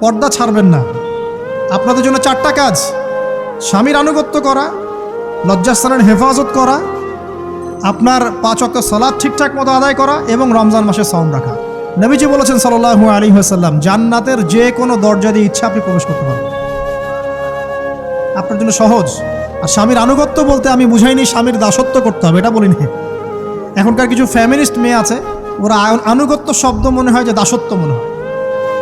পর্দা ছাড়বেন না। আপনাদের জন্য চারটা কাজ। স্বামীর আনুগত্য করা, লজ্জাস্থানের হেফাজত করা, আপনার পাঁচ সলাদ ঠিকঠাক মতো আদায় করা এবং রমজান মাসে সাউন্ড রাখা। নবীজি বলেছেন সাল্লাহু আলী হাসাল্লাম জান্নাতের যে কোনো দরজা দিয়ে ইচ্ছা আপনি প্রবেশ করতে পারবেন। আপনার জন্য সহজ। আর স্বামীর আনুগত্য বলতে আমি বুঝাইনি, স্বামীর দাসত্ব করতে হবে, এটা বলিনি। এখনকার কিছু ফ্যামিলিস্ট মেয়ে আছে, ওরা আনুগত্য শব্দ মনে হয় যে দাসত্ব মনে হয়।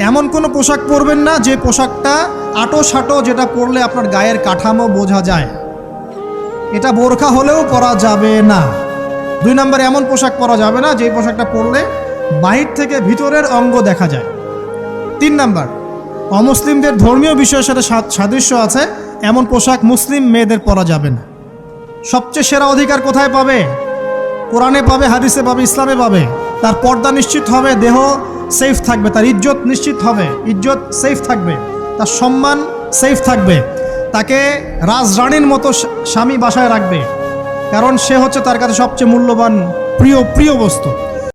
এমন কোনো পোশাক পরবেন না যে পোশাকটা আটো সাটো যেটা পরলে আপনার গায়ের কাঠামো বোঝা যায়। এটা বোরখা হলেও পরা যাবে না। দুই নম্বরে এমন পোশাক পরা যাবে না যে পোশাকটা পরলে বাহির থেকে ভিতরের অঙ্গ দেখা যায়। তিন নাম্বার, অমুসলিমদের ধর্মীয় বিষয়ের সাথে সাদৃশ্য আছে, এমন পোশাক মুসলিম মেয়েদের পরা যাবে না। সবচেয়ে সেরা অধিকার কোথায় পাবে? কোরআনে পাবে, হাদিসে পাবে, ইসলামে পাবে। তার পর্দা নিশ্চিত হবে, দেহ সেফ থাকবে, তার ইজ্জত নিশ্চিত হবে, ইজ্জত সেফ থাকবে, তার সম্মান সেফ থাকবে, তাকে রাজরানীর মতো স্বামী বাসায় রাখবে, কারণ সে হচ্ছে তার কাছে সবচেয়ে মূল্যবান, প্রিয় প্রিয় বস্তু।